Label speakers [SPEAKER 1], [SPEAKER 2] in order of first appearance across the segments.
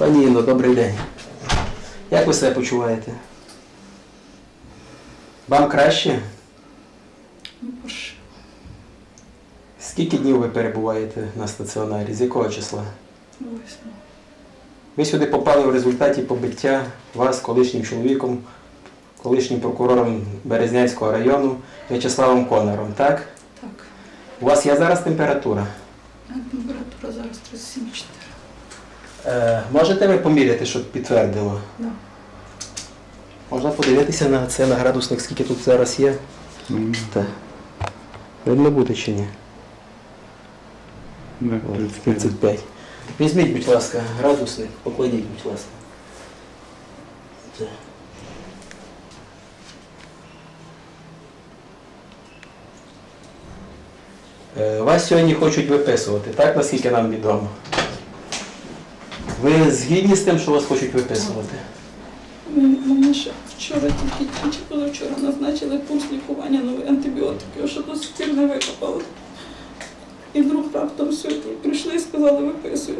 [SPEAKER 1] Пані Інно, добрий день. Як ви себе почуваєте? Вам краще? Скільки днів ви перебуваєте на стаціонарі? З якого числа?
[SPEAKER 2] Весну.
[SPEAKER 1] Ви сюди попали в результаті побиття вас колишнім чоловіком, колишнім прокурором Березнянського району В'ячеславом Конором, так?
[SPEAKER 2] Так.
[SPEAKER 1] У вас є зараз температура?
[SPEAKER 2] Температура зараз 37,4.
[SPEAKER 1] Е, можете ви поміряти, щоб підтвердило?
[SPEAKER 2] Да.
[SPEAKER 1] Можна подивитися на це на градусник, скільки тут зараз є? Так. Видно буде чи ні?
[SPEAKER 3] Да, 35.
[SPEAKER 1] 35. Візьміть, будь ласка, градусник, покладіть, будь ласка. Е, Вас сьогодні хочуть виписувати, так, наскільки нам відомо? Ви згідні з тим, що вас хочуть виписувати?
[SPEAKER 2] Мені ще вчора тільки чи позавчора назначили курс лікування нові антибіотики, що до сих пір не викопали. І вдруг раптом сьогодні прийшли і сказали, виписую.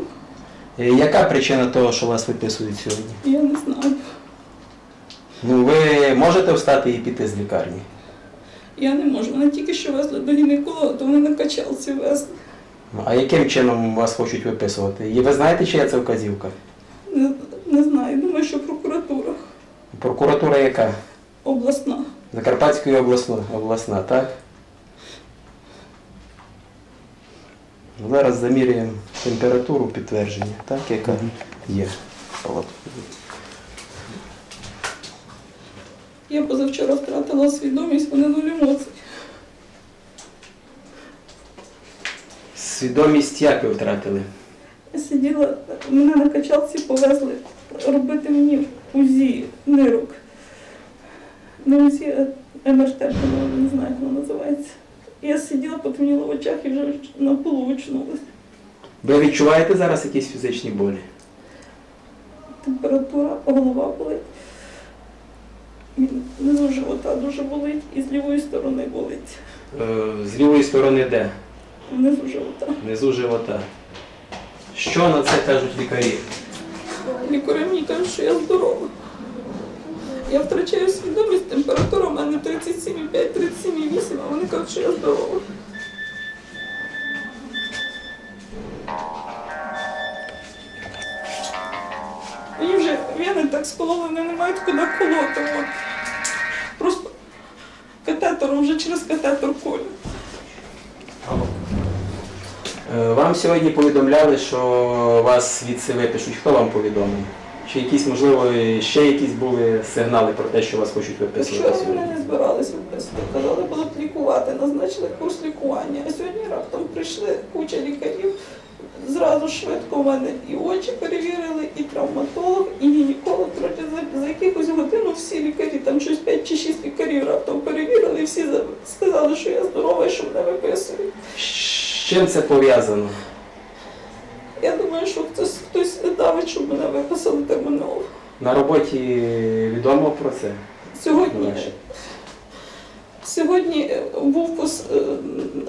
[SPEAKER 1] Е, Яка причина того, що вас виписують сьогодні?
[SPEAKER 2] Я не знаю.
[SPEAKER 1] Ну, ви можете встати і піти з лікарні?
[SPEAKER 2] Я не можу. Мене тільки що везли до гінеколога, то вони на качалці везли.
[SPEAKER 1] Ну, А яким чином вас хочуть виписувати? І ви знаєте, чия це вказівка?
[SPEAKER 2] Не, не знаю. Думаю, що прокуратура
[SPEAKER 1] Прокуратура яка?
[SPEAKER 2] обласна.
[SPEAKER 1] Закарпатської обласна, обласна, так? Ну, Зараз заміряємо температуру підтвердження, так, яка є.
[SPEAKER 2] Я позавчора втратила свідомість, вони нуль емоцій.
[SPEAKER 1] Свідомість як ви втратили?
[SPEAKER 2] Я сиділа, мене на качалці повезли робити мені УЗІ нирок. Не УЗІ, а МРТ, не знаю, як воно називається. Я сиділа, потемніла в очах і вже на полу очнулася.
[SPEAKER 1] Ви відчуваєте зараз якісь фізичні болі?
[SPEAKER 2] Температура, голова болить. Внизу живота дуже болить і з лівої сторони болить.
[SPEAKER 1] Е, З лівої сторони де?
[SPEAKER 2] Внизу живота.
[SPEAKER 1] Внизу живота. Що на це кажуть лікарі?
[SPEAKER 2] Лікарі мені кажуть, що я здорова. Я втрачаю свідомість, температура в мене 37,5, 37,8, а вони кажуть, що я здорова. Мені вже вени так вони не мають куди колоти. От. Просто катетером вже через катетер колю.
[SPEAKER 1] Е, Вам сьогодні повідомляли, що вас звідси випишуть. Хто вам повідомив? Чи якісь, можливо, ще якісь були сигнали про те, що вас хочуть
[SPEAKER 2] Вчора
[SPEAKER 1] виписувати
[SPEAKER 2] вони
[SPEAKER 1] сьогодні?
[SPEAKER 2] не збиралися виписати, казали, будуть лікувати, назначили курс лікування. А сьогодні раптом прийшли куча лікарів. Зразу швидко в мене і очі перевірили, і травматолог, і гінеколог. Коротше, за, за якихось годину всі лікарі, там щось 5 чи 6 лікарів раптом перевірили, і всі сказали, що я здорова і що мене виписують.
[SPEAKER 1] Чим це пов'язано?
[SPEAKER 2] Я думаю, що хтось, хтось давить, щоб мене виписали терміново.
[SPEAKER 1] На роботі відомо про це?
[SPEAKER 2] Сьогодні, сьогодні е, був пос... е,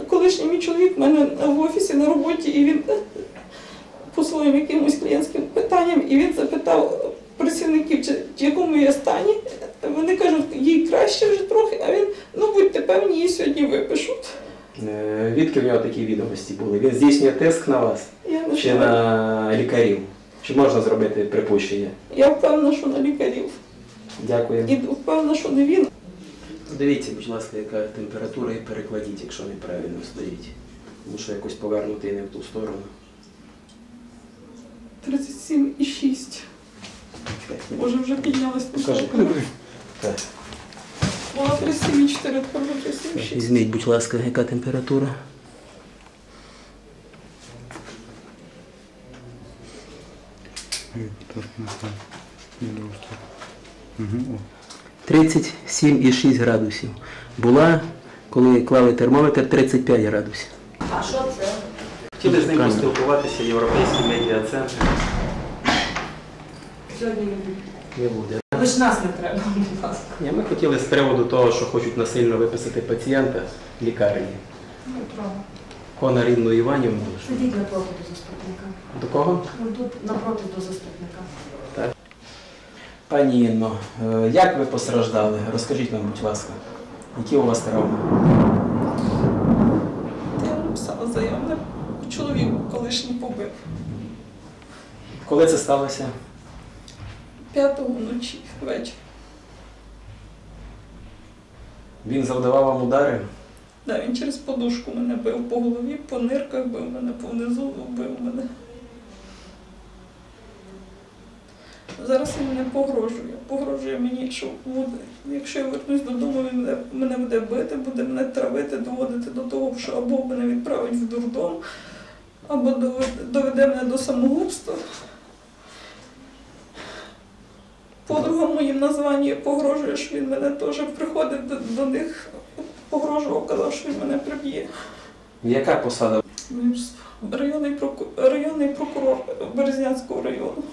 [SPEAKER 2] колишній мій чоловік в мене в офісі на роботі, і він е, по своїм якимось клієнтським питанням, і він запитав працівників, чи в якому я стані. Вони кажуть, їй краще вже трохи, а він, ну будьте певні, її сьогодні випишуть.
[SPEAKER 1] Е, Відки в нього такі відомості були? Він здійснює тиск на вас
[SPEAKER 2] Я
[SPEAKER 1] чи на лікарів? Чи можна зробити припущення?
[SPEAKER 2] Я впевнена, що на лікарів.
[SPEAKER 1] Дякую.
[SPEAKER 2] І впевнена, що не він.
[SPEAKER 1] Дивіться, будь ласка, яка температура і перекладіть, якщо неправильно стоїть. Тому що якось повернути не в ту сторону.
[SPEAKER 2] 37,6. Може, вже піднялась
[SPEAKER 1] Покажи.
[SPEAKER 2] високо.
[SPEAKER 1] Так.
[SPEAKER 2] Була 37,4, тепер вже 37,6.
[SPEAKER 1] Візьміть, будь ласка, яка температура?
[SPEAKER 3] О.
[SPEAKER 1] 37,6 градусів. Була, коли клали термометр, 35 градусів.
[SPEAKER 4] А що це?
[SPEAKER 1] Хотіли з ним поспілкуватися, Європейський медіа-центр.
[SPEAKER 4] Сьогодні не буде.
[SPEAKER 1] Не буде.
[SPEAKER 4] Ж нас не треба, будь ласка.
[SPEAKER 1] Ні, Ми хотіли з приводу того, що хочуть насильно виписати пацієнта в лікарні.
[SPEAKER 4] Не треба.
[SPEAKER 1] Конор Інну Іванівну.
[SPEAKER 4] Сидіть напроти до заступника.
[SPEAKER 1] До кого?
[SPEAKER 4] Ну тут напроти до заступника.
[SPEAKER 1] Пані Інно, е, як ви постраждали? Розкажіть нам, будь ласка, які у вас травми?
[SPEAKER 2] Я написала заяву. Чоловік колишній побив.
[SPEAKER 1] Коли це сталося?
[SPEAKER 2] П'ятого вночі вечір.
[SPEAKER 1] Він завдавав вам удари?
[SPEAKER 2] Да, він через подушку мене бив по голові, по нирках бив мене, по внизу бив мене. Зараз він мене погрожує. Погрожує мені, що буде, якщо я вернусь додому, він мене, мене буде бити, буде мене травити, доводити до того, що або мене відправить в дурдом, або доведе мене до самогубства. Подруга моїм названні погрожує, що він мене теж приходить до, до них, погрожував, казав, що він мене приб'є.
[SPEAKER 1] Яка посада?
[SPEAKER 2] Ну, Районний, проку... районний прокурор Березнянського району.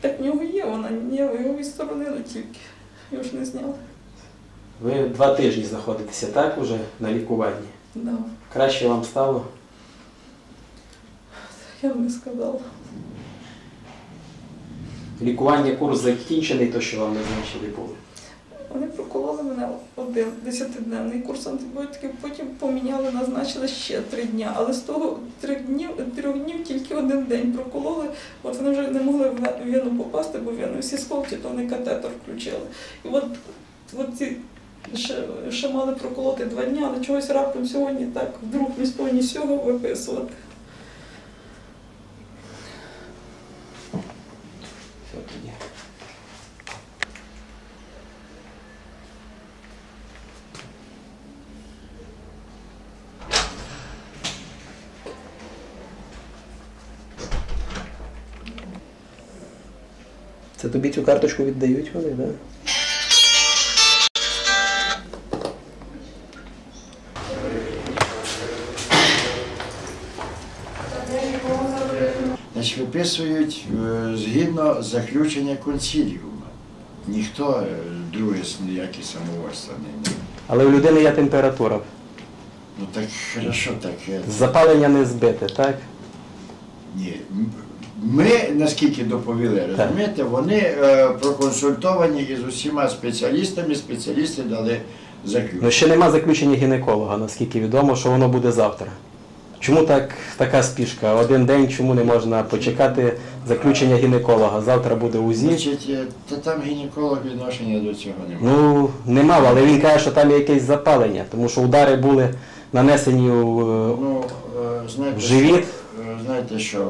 [SPEAKER 2] Так в нього є вона, ні, його відсторонили тільки. Його ж не зняли.
[SPEAKER 1] Ви два тижні знаходитеся так уже на лікуванні.
[SPEAKER 2] Да.
[SPEAKER 1] Краще вам стало?
[SPEAKER 2] Я б не сказала.
[SPEAKER 1] Лікування курс закінчений, то що вам назначили було.
[SPEAKER 2] Вони прокололи мене один десятиденний курс антибіотиків, потім поміняли, назначили ще три дня. Але з того трьох днів, трьох днів тільки один день прокололи. От вони вже не могли в ве- вену попасти, бо вену всі сховці, то вони катетер включили. І от, от ці ще, ще мали проколоти два дні, але чогось раптом сьогодні так вдруг ні з того, ні з виписувати.
[SPEAKER 1] Це тобі цю карточку віддають вони, так? Да?
[SPEAKER 5] Значить, виписують е, згідно заключення консиліуму. Ніхто е, другий ніякі самовольства не має.
[SPEAKER 1] Але у людини є температура.
[SPEAKER 5] Ну так хорошо, так. е,
[SPEAKER 1] Запалення не збите, так?
[SPEAKER 5] Ні. Ми, наскільки доповіли, розумієте, вони е, проконсультовані із усіма спеціалістами, спеціалісти дали
[SPEAKER 1] Ну ще нема заключення гінеколога, наскільки відомо, що воно буде завтра. Чому так, така спішка? Один день чому не можна почекати заключення гінеколога? Завтра буде УЗІ.
[SPEAKER 5] Значить, е, та там гінеколог відношення до цього немає.
[SPEAKER 1] Ну, нема, але він каже, що там є якесь запалення, тому що удари були нанесені у. е,
[SPEAKER 5] Ну, знаєте,
[SPEAKER 1] В живіт?
[SPEAKER 5] знаєте що,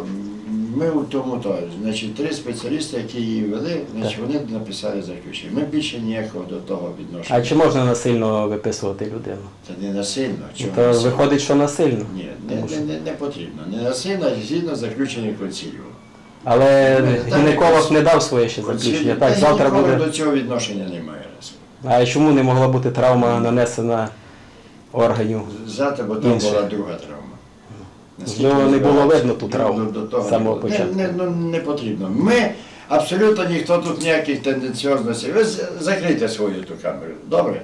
[SPEAKER 5] ми у тому то, значить, три спеціалісти, які її вели, значить, вони написали заключення. Ми більше ніякого до того відношення.
[SPEAKER 1] А чи можна насильно виписувати людину?
[SPEAKER 5] Це не насильно.
[SPEAKER 1] Ну,
[SPEAKER 5] Чого
[SPEAKER 1] То
[SPEAKER 5] насильно?
[SPEAKER 1] виходить, що насильно.
[SPEAKER 5] Ні, не, не, не, не потрібно. Не насильно, а згідно заключення консиліуму.
[SPEAKER 1] Але
[SPEAKER 5] Ну, так
[SPEAKER 1] гінеколог не дав своє ще заключення.
[SPEAKER 5] Та
[SPEAKER 1] Так, завтра
[SPEAKER 5] ніколи
[SPEAKER 1] буде.
[SPEAKER 5] до цього відношення немає.
[SPEAKER 1] А чому не могла бути травма нанесена органів?
[SPEAKER 5] Завтра, бо там
[SPEAKER 1] Інше.
[SPEAKER 5] була друга травма.
[SPEAKER 1] Можливо, не було видно ту травму
[SPEAKER 5] до- до того
[SPEAKER 1] самого початку.
[SPEAKER 5] Не, не, ну, не потрібно. Ми абсолютно ніхто тут ніяких тенденціозностей. Ви закрийте свою ту камеру. Добре?